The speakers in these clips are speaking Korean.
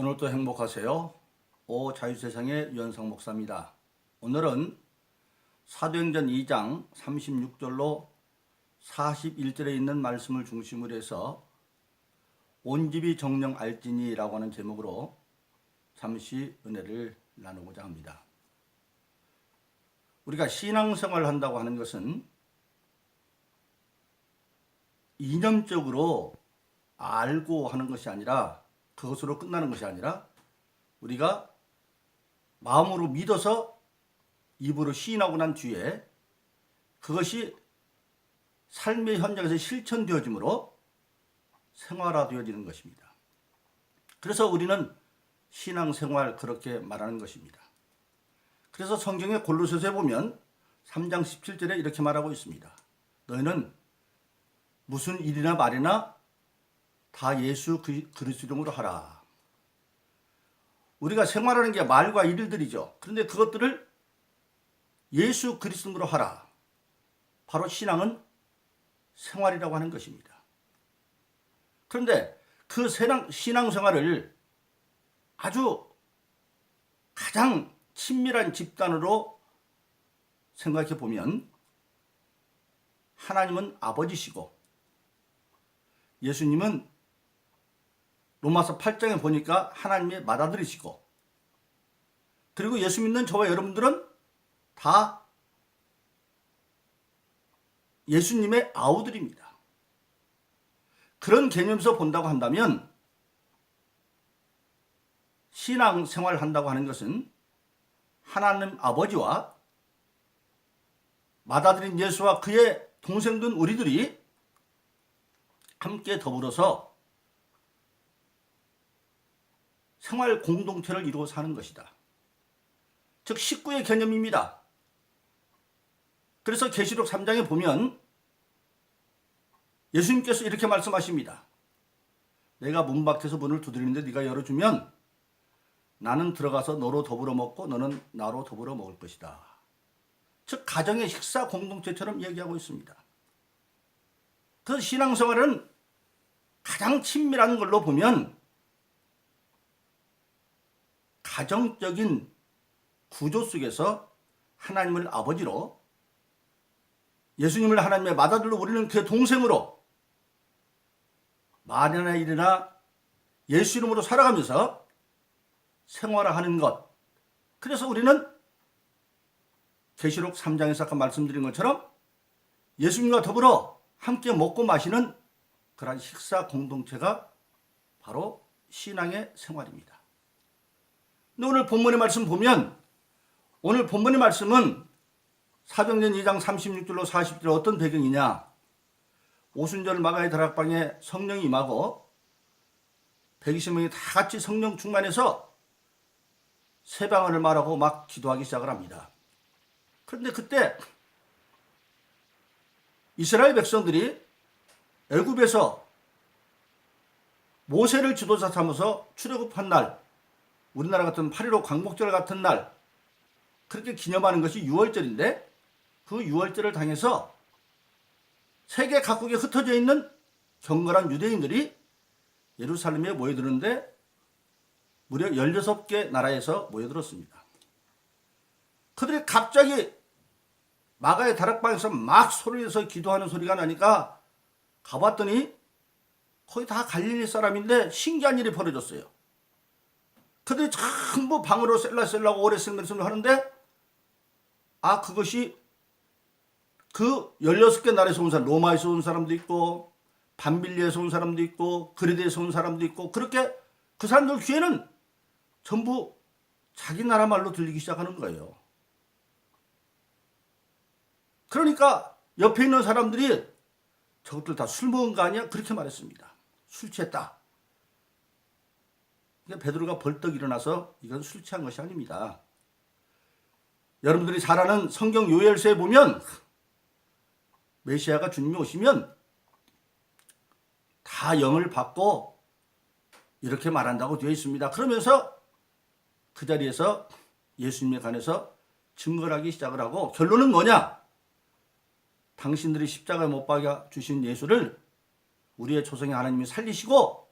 오늘도 행복하세요. 오 자유세상의 유현상 목사입니다. 오늘은 사도행전 2장 36절로 41절에 있는 말씀을 중심으로 해서 온 집이 정령 알지니라고 하는 제목으로 잠시 은혜를 나누고자 합니다. 우리가 신앙생활을 한다고 하는 것은 이념적으로 알고 하는 것이 아니라 그것으로 끝나는 것이 아니라 우리가 마음으로 믿어서 입으로 시인하고 난 뒤에 그것이 삶의 현장에서 실천되어지므로 생활화되어지는 것입니다. 그래서 우리는 신앙생활 그렇게 말하는 것입니다. 그래서 성경의 골로새서에 보면 3장 17절에 이렇게 말하고 있습니다. 너희는 무슨 일이나 말이나 다 예수 그- 그리스도 이름으로 하라. 우리가 생활하는 게 말과 일들이죠. 그런데 그것들을 예수 그리스도로 하라. 바로 신앙은 생활이라고 하는 것입니다. 그런데 그 신앙, 신앙생활을 아주 가장 친밀한 집단으로 생각해 보면 하나님은 아버지시고 예수님은 로마서 8장에 보니까 하나님의 맏아들이시고 그리고 예수 믿는 저와 여러분들은 다 예수님의 아우들입니다. 그런 개념에서 본다고 한다면 신앙 생활을 한다고 하는 것은 하나님 아버지와 맏아들인 예수와 그의 동생된 우리들이 함께 더불어서 생활 공동체를 이루어 사는 것이다. 즉 식구의 개념입니다. 그래서 계시록 3장에 보면 예수님께서 이렇게 말씀하십니다. 내가 문 밖에서 문을 두드리는데 네가 열어주면 나는 들어가서 너로 더불어 먹고 너는 나로 더불어 먹을 것이다. 즉 가정의 식사 공동체처럼 얘기하고 있습니다. 그 신앙생활은 가장 친밀한 걸로 보면 가정적인 구조 속에서 하나님을 아버지로 예수님을 하나님의 맏아들로 우리는 그 동생으로 말이나 일이나 예수 이름으로 살아가면서 생활하는 것. 그래서 우리는 계시록 3장에서 아까 말씀드린 것처럼 예수님과 더불어 함께 먹고 마시는 그러한 식사 공동체가 바로 신앙의 생활입니다. 근데 오늘 본문의 말씀 보면 오늘 본문의 말씀은 사도행전 2장 36절로 40절 어떤 배경이냐? 오순절 마가의 다락방에 성령이 임하고 120명이 다 같이 성령 충만해서 세 방언을 말하고 막 기도하기 시작을 합니다. 그런데 그때 이스라엘 백성들이 애굽에서 모세를 지도자 삼아서 출애굽한 날, 우리나라 같은 8.15 광복절 같은 날 그렇게 기념하는 것이 6월절인데 그 6월절을 당해서 세계 각국에 흩어져 있는 경건한 유대인들이 예루살렘에 모여드는데 무려 16개 나라에서 모여들었습니다. 그들이 갑자기 마가의 다락방에서 막 소리내서 기도하는 소리가 나니까 가봤더니 거의 다 갈릴리 사람인데 신기한 일이 벌어졌어요. 그들이 전부 방으로 셀라셀라고 오래 생mer을 하는데 아 그것이 그 16개 나라에서 온 사람 로마에서 온 사람도 있고 반빌리에서 온 사람도 있고 그리드에서 온 사람도 있고 그렇게 그 사람들 귀에는 전부 자기 나라 말로 들리기 시작하는 거예요. 그러니까 옆에 있는 사람들이 저것들 다 술 먹은 거 아니야? 그렇게 말했습니다. 술 취했다. 베드로가 벌떡 일어나서 이건 술 취한 것이 아닙니다. 여러분들이 잘 아는 성경 요엘서에 보면 메시아가 주님이 오시면 다 영을 받고 이렇게 말한다고 되어 있습니다. 그러면서 그 자리에서 예수님에 관해서 증거를 하기 시작을 하고 결론은 뭐냐? 당신들이 십자가에 못 박아 주신 예수를 우리의 조상의 하나님이 살리시고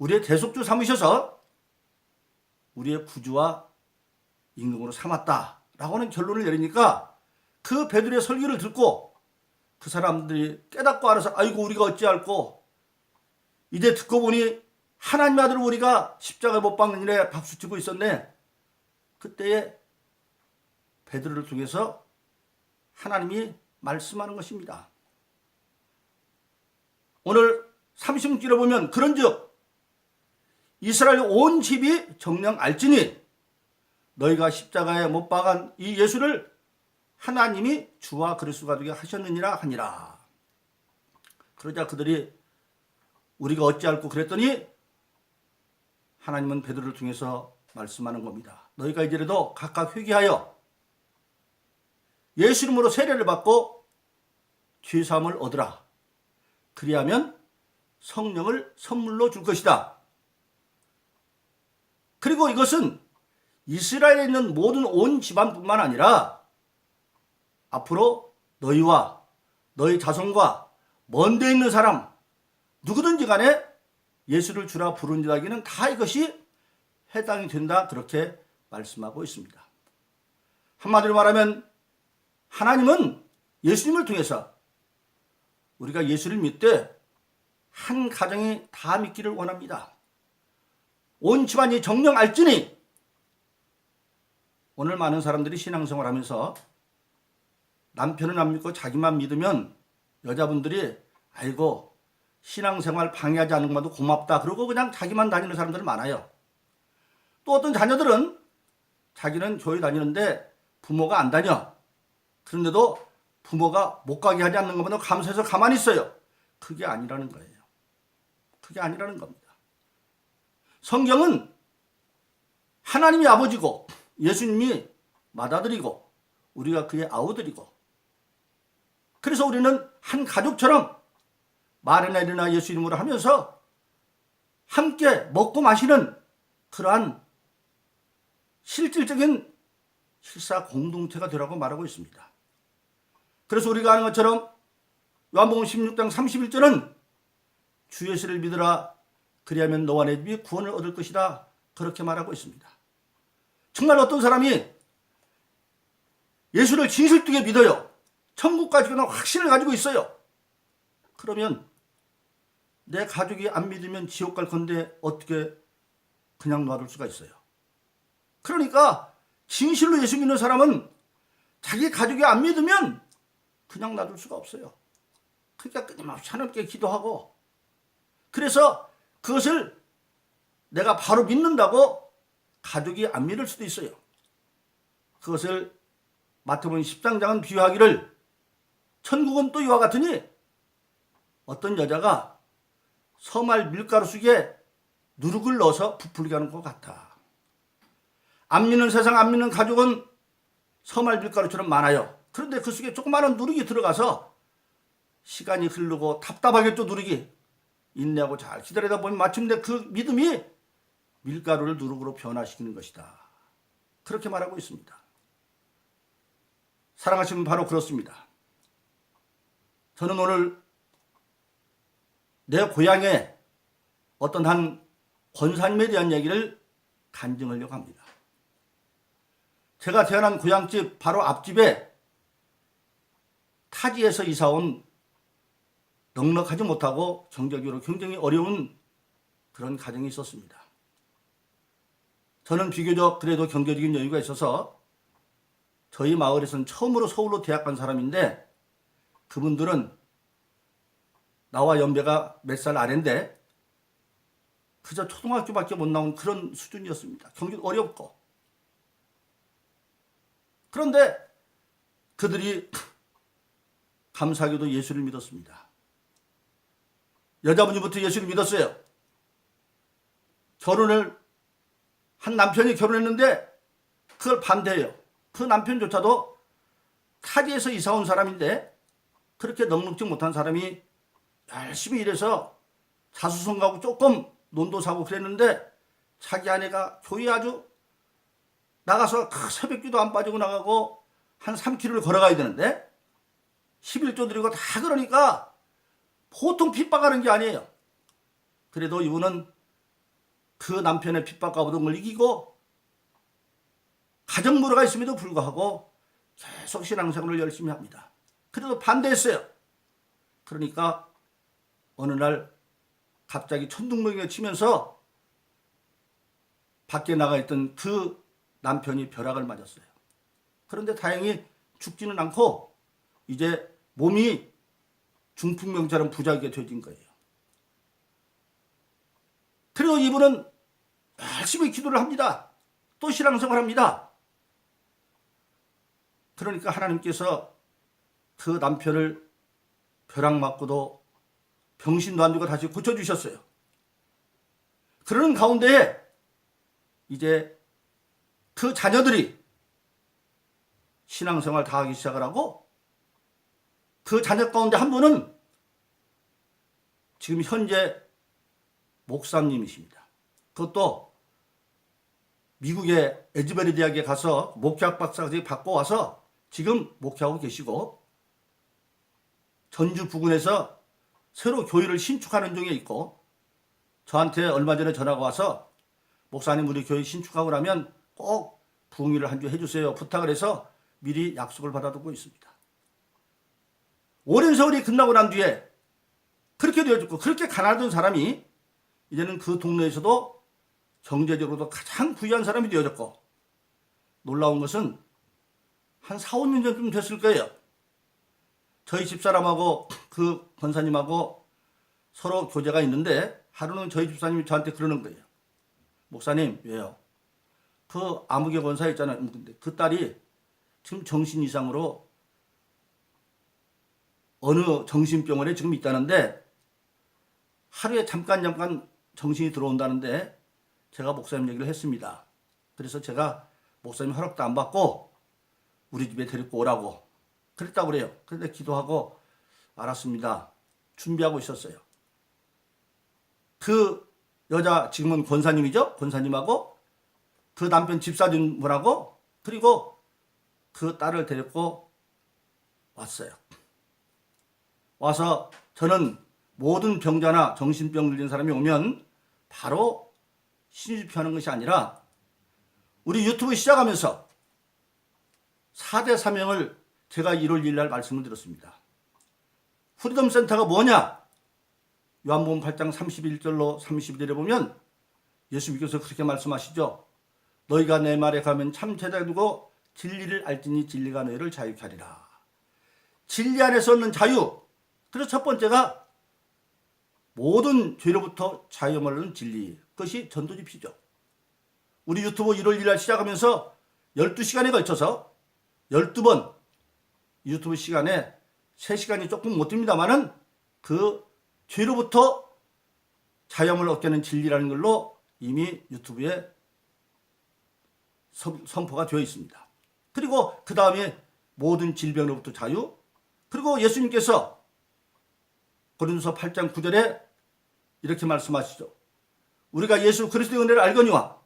우리의 대속주 삼으셔서 우리의 구주와 임금으로 삼았다라고 하는 결론을 내리니까 그 베드로의 설교를 듣고 그 사람들이 깨닫고 알아서 아이고 우리가 어찌할꼬 이제 듣고 보니 하나님 아들을 우리가 십자가에 못 박는 일에 박수치고 있었네. 그때에 베드로를 통해서 하나님이 말씀하는 것입니다. 오늘 30절에 보면 그런즉 이스라엘 온 집이 정령 알지니 너희가 십자가에 못 박은 이 예수를 하나님이 주와 그리스도가 되게 하셨느니라 하니라. 그러자 그들이 우리가 어찌할꼬 그랬더니 하나님은 베드로를 통해서 말씀하는 겁니다. 너희가 이제라도 각각 회개하여 예수 이름으로 세례를 받고 죄 사함을 얻으라. 그리하면 성령을 선물로 줄 것이다. 그리고 이것은 이스라엘에 있는 모든 온 집안뿐만 아니라 앞으로 너희와 너희 자손과 먼데 있는 사람 누구든지 간에 예수를 주라 부른 자에게는 다 이것이 해당이 된다 그렇게 말씀하고 있습니다. 한마디로 말하면 하나님은 예수님을 통해서 우리가 예수를 믿되 한 가정이 다 믿기를 원합니다. 온 집안이 정령 알지니 오늘 많은 사람들이 신앙생활 하면서 남편은 안 믿고 자기만 믿으면 여자분들이 아이고 신앙생활 방해하지 않는 것만도 고맙다 그러고 그냥 자기만 다니는 사람들 많아요. 또 어떤 자녀들은 자기는 교회 다니는데 부모가 안 다녀. 그런데도 부모가 못 가게 하지 않는 것만도 감사해서 가만히 있어요. 그게 아니라는 거예요. 그게 아니라는 겁니다. 성경은 하나님이 아버지고 예수님이 맏아들이고 우리가 그의 아우들이고 그래서 우리는 한 가족처럼 마르나리나 예수 이름으로 하면서 함께 먹고 마시는 그러한 실질적인 실사 공동체가 되라고 말하고 있습니다. 그래서 우리가 아는 것처럼 요한복음 16장 31절은 주 예수를 믿으라 그리하면 너와 내 집이 구원을 얻을 것이다 그렇게 말하고 있습니다. 정말 어떤 사람이 예수를 진실되게 믿어요. 천국 가지고는 확신을 가지고 있어요. 그러면 내 가족이 안 믿으면 지옥 갈 건데 어떻게 그냥 놔둘 수가 있어요. 그러니까 진실로 예수 믿는 사람은 자기 가족이 안 믿으면 그냥 놔둘 수가 없어요. 그러니까 끊임없이 하나님께 기도하고 그래서 그것을 내가 바로 믿는다고 가족이 안 믿을 수도 있어요. 그것을 마태복음 10장장은 비유하기를 천국은 또 이와 같으니 어떤 여자가 서말 밀가루 속에 누룩을 넣어서 부풀게 하는 것 같아. 안 믿는 세상 안 믿는 가족은 서말 밀가루처럼 많아요. 그런데 그 속에 조그마한 누룩이 들어가서 시간이 흐르고 답답하겠죠 누룩이. 인내하고 잘 기다리다 보면 마침내 그 믿음이 밀가루를 누룩으로 변화시키는 것이다. 그렇게 말하고 있습니다. 사랑하시면 바로 그렇습니다. 저는 오늘 내 고향에 어떤 한 권사님에 대한 얘기를 간증하려고 합니다. 제가 태어난 고향집 바로 앞집에 타지에서 이사온 넉넉하지 못하고 경제적으로 굉장히 어려운 그런 가정이 있었습니다. 저는 비교적 그래도 경제적인 여유가 있어서 저희 마을에서는 처음으로 서울로 대학 간 사람인데 그분들은 나와 연배가 몇 살 아래인데 그저 초등학교밖에 못 나온 그런 수준이었습니다. 경기도 어렵고. 그런데 그들이 감사하게도 예수를 믿었습니다. 여자분이부터 예수를 믿었어요. 결혼을 한 남편이 결혼했는데 그걸 반대해요. 그 남편조차도 타지에서 이사 온 사람인데 그렇게 넉넉지 못한 사람이 열심히 일해서 자수성가하고 조금 논도 사고 그랬는데 자기 아내가 교회 아주 나가서 그 새벽기도 안 빠지고 나가고 한 3km를 걸어가야 되는데 11조 드리고 다 그러니까 보통 핍박하는 게 아니에요. 그래도 이분은 그 남편의 핍박과 어둠을 이기고 가정부로가 있음에도 불구하고 계속 신앙생활을 열심히 합니다. 그래도 반대했어요. 그러니까 어느 날 갑자기 천둥번개가 치면서 밖에 나가 있던 그 남편이 벼락을 맞았어요. 그런데 다행히 죽지는 않고 이제 몸이 중풍병처럼 부작위가 되어진 거예요. 그리고 이분은 열심히 기도를 합니다. 또 신앙생활 합니다. 그러니까 하나님께서 그 남편을 벼락 맞고도 병신도 안 되고 다시 고쳐주셨어요. 그러는 가운데 이제 그 자녀들이 신앙생활 다 하기 시작을 하고 그 자녀 가운데 한 분은 지금 현재 목사님이십니다. 그것도 미국의 에즈베리 대학에 가서 목회학 박사까지 받고 와서 지금 목회하고 계시고 전주 부근에서 새로 교회를 신축하는 중에 있고 저한테 얼마 전에 전화가 와서 목사님 우리 교회 신축하고 나면 꼭 부흥회를 한 주 해주세요 부탁을 해서 미리 약속을 받아두고 있습니다. 오랜 세월이 끝나고 난 뒤에 그렇게 되어졌고 그렇게 가난하던 사람이 이제는 그 동네에서도 경제적으로도 가장 부유한 사람이 되어졌고 놀라운 것은 한 4, 5년 전쯤 됐을 거예요. 저희 집사람하고 그 권사님하고 서로 교제가 있는데 하루는 저희 집사님이 저한테 그러는 거예요. 목사님, 왜요? 그 아무개 권사 있잖아요. 근데 그 딸이 지금 정신 이상으로 어느 정신병원에 지금 있다는데 하루에 잠깐 잠깐 정신이 들어온다는데 제가 목사님 얘기를 했습니다. 그래서 제가 목사님 허락도 안 받고 우리 집에 데리고 오라고 그랬다고 그래요. 그런데 기도하고 알았습니다. 준비하고 있었어요. 그 여자 지금은 권사님이죠? 권사님하고 그 남편 집사진분하고 그리고 그 딸을 데리고 왔어요. 와서 저는 모든 병자나 정신병 들린 사람이 오면 바로 신입하는 것이 아니라 우리 유튜브 시작하면서 4대 사명을 제가 1월 1일 날 말씀을 드렸습니다. 후리덤 센터가 뭐냐? 요한복음 8장 31절로 32절에 보면 예수님께서 그렇게 말씀하시죠. 너희가 내 말에 가면 참 제자 두고 진리를 알지니 진리가 너희를 자유케 하리라. 진리 안에서 얻는 자유. 그래서 첫 번째가 모든 죄로부터 자유함을 얻는 진리. 그것이 전도집시죠. 우리 유튜브 1월 1일 시작하면서 12시간에 걸쳐서 12번 유튜브 시간에 3시간이 조금 못 됩니다만은 그 죄로부터 자유함을 얻게 하는 진리라는 걸로 이미 유튜브에 선- 선포가 되어 있습니다. 그리고 그 다음에 모든 질병으로부터 자유. 그리고 예수님께서 고린도서 8장 9절에 이렇게 말씀하시죠. 우리가 예수 그리스도의 은혜를 알거니와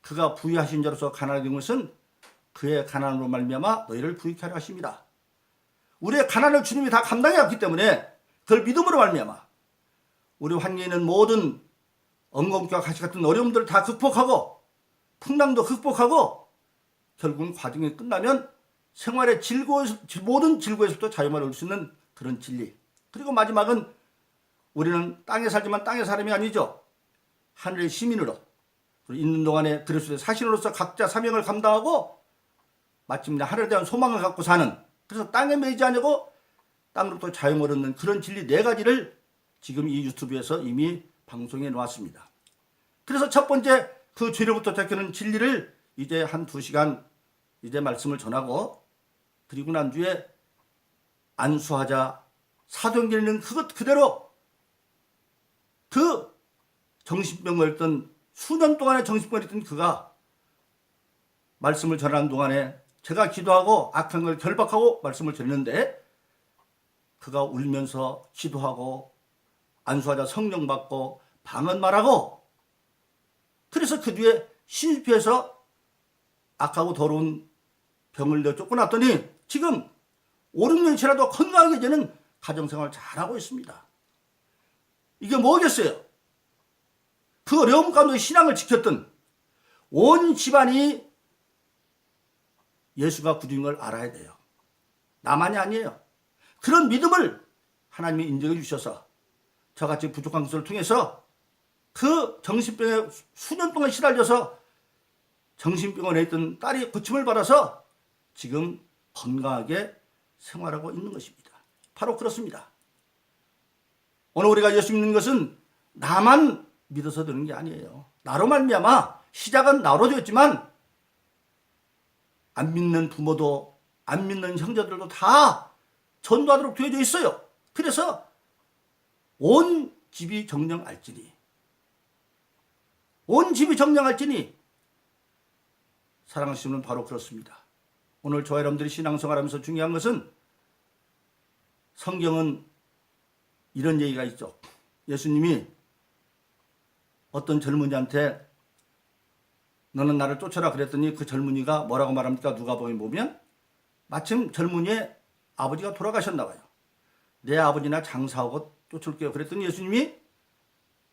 그가 부유하신 자로서 된 것은 그의 가난으로 말미암아 너희를 부유케 하려 하십니다. 우리의 가난을 주님이 다 감당해 왔기 때문에 그걸 믿음으로 말미암아 우리 환경에 있는 모든 엉겅퀴와 가시 같은 어려움들을 다 극복하고 풍랑도 극복하고 결국은 과정이 끝나면 생활의 즐거워에서 모든 즐거움에서부터 자유만 얻을 수 있는 그런 진리. 그리고 마지막은 우리는 땅에 살지만 땅의 사람이 아니죠. 하늘의 시민으로 있는 동안에 그리스도의 사신으로서 각자 사명을 감당하고 마침내 하늘에 대한 소망을 갖고 사는 그래서 땅에 매이지 않고 땅으로부터 자유를 얻는 그런 진리 네 가지를 지금 이 유튜브에서 이미 방송해 놓았습니다. 그래서 첫 번째 그 죄로부터 잡히는 진리를 이제 한 두 시간 이제 말씀을 전하고 그리고 난 뒤에 안수하자 사도행전에는 그것 그대로 그 정신병을 했던 수년 동안의 정신병을 했던 그가 말씀을 전하는 동안에 제가 기도하고 악한 걸 결박하고 말씀을 전했는데 그가 울면서 기도하고 안수하자 성령 받고 방언 말하고 그래서 그 뒤에 신입해서 악하고 더러운 병을 내어 쫓겨났더니 지금 5, 6년치라도 건강하게 되는 가정생활 잘하고 있습니다. 이게 뭐겠어요? 그 어려움 가운데 신앙을 지켰던 온 집안이 예수가 구주인 걸 알아야 돼요. 나만이 아니에요. 그런 믿음을 하나님이 인정해 주셔서 저같이 부족한 것을 통해서 그 정신병에 수년 동안 시달려서 정신병원에 있던 딸이 고침을 받아서 지금 건강하게 생활하고 있는 것입니다. 바로 그렇습니다. 오늘 우리가 예수 믿는 것은 나만 믿어서 되는 게 아니에요. 나로 말미암아 시작은 나로 되었지만 안 믿는 부모도 안 믿는 형제들도 다 전도하도록 되어져 있어요. 그래서 온 집이 정령알지니 온 집이 정령할지니 사랑하시는 바로 그렇습니다. 오늘 저와 여러분들이 신앙생활하면서 중요한 것은 성경은 이런 얘기가 있죠. 예수님이 어떤 젊은이한테 너는 나를 쫓아라 그랬더니 그 젊은이가 뭐라고 말합니까? 누가 보면 마침 젊은이의 아버지가 돌아가셨나 봐요. 내 아버지나 장사하고 쫓을게요. 그랬더니 예수님이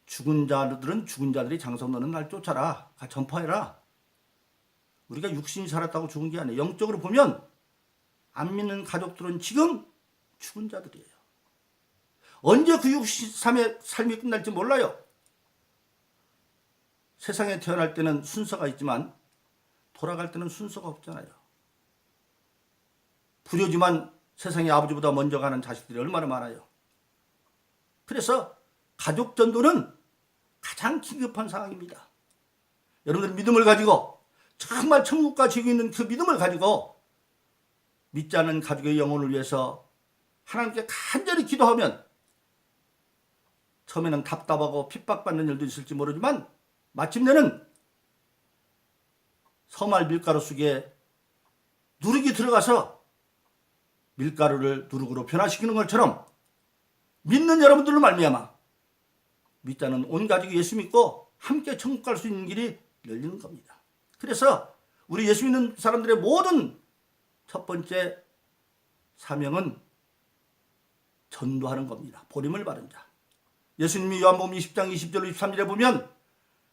죽은 자들은 죽은 자들이 장사 너는 날 쫓아라. 가 전파해라. 우리가 육신이 살았다고 죽은 게 아니에요. 영적으로 보면 안 믿는 가족들은 지금 죽은 자들이에요. 언제 그 육신 삶의 삶이 끝날지 몰라요. 세상에 태어날 때는 순서가 있지만 돌아갈 때는 순서가 없잖아요. 불효지만 세상에 아버지보다 먼저 가는 자식들이 얼마나 많아요. 그래서 가족 전도는 가장 긴급한 상황입니다. 여러분들 믿음을 가지고 정말 천국과 지고 있는 그 믿음을 가지고 믿지 않는 가족의 영혼을 위해서 하나님께 간절히 기도하면 처음에는 답답하고 핍박받는 일도 있을지 모르지만 마침내는 서말 밀가루 속에 누룩이 들어가서 밀가루를 누룩으로 변화시키는 것처럼 믿는 여러분들로 말미암아 믿자는 온 가족이 예수 믿고 함께 천국 갈 수 있는 길이 열리는 겁니다. 그래서 우리 예수 믿는 사람들의 모든 첫 번째 사명은 전도하는 겁니다. 보림을 받은 자. 예수님이 요한복음 20장 20절 23절에 보면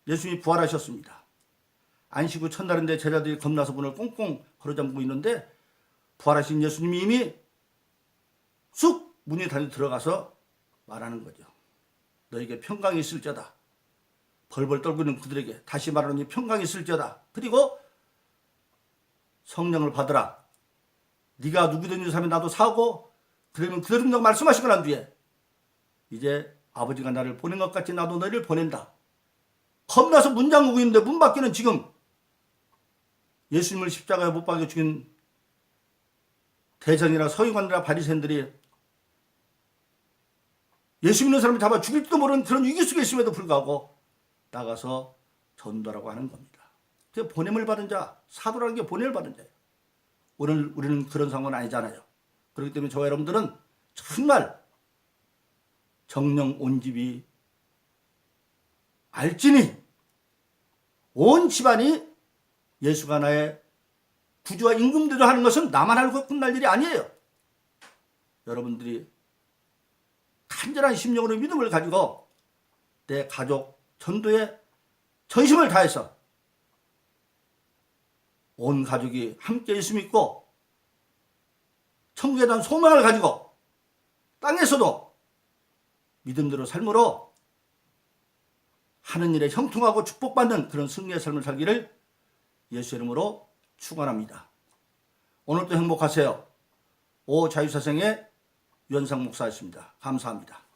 예수님이 부활하셨습니다. 안식 후 첫날인데 제자들이 겁나서 문을 꽁꽁 걸어잠그고 있는데 부활하신 예수님이 이미 쑥 문이 다니 들어가서 말하는 거죠. 너에게 평강이 있을지어다. 벌벌 떨고 있는 그들에게 다시 말하노니 평강이 있을지어다. 그리고 성령을 받으라. 네가 누구든지 사면 나도 사고 그러면 그들은 말씀하시고 난 뒤에 이제 아버지가 나를 보낸 것 같이 나도 너를 보낸다. 겁나서 문 잠그고 있는데 문 밖에는 지금 예수님을 십자가에 못 박여 죽인 대전이나 서기관이나 바리새인들이 예수 믿는 사람을 잡아 죽일지도 모르는 그런 위기 속에 있음에도 불구하고 나가서 전도라고 하는 겁니다. 그 보냄을 받은 자, 사도라는 게 보냄을 받은 자예요. 오늘 우리는 그런 상황은 아니잖아요. 그렇기 때문에 저와 여러분들은 정말 정령 온 집이 알지니 온 집안이 예수가 나의 구주와 임금되도 하는 것은 나만 알고 끝날 일이 아니에요. 여러분들이 간절한 심령으로 믿음을 가지고 내 가족 전도에 전심을 다해서 온 가족이 함께 예수 믿고 천국에 대한 소망을 가지고 땅에서도 믿음대로 삶으로 하는 일에 형통하고 축복받는 그런 승리의 삶을 살기를 예수 이름으로 축원합니다. 오늘도 행복하세요. 오 자유사생의 유현상 목사였습니다. 감사합니다.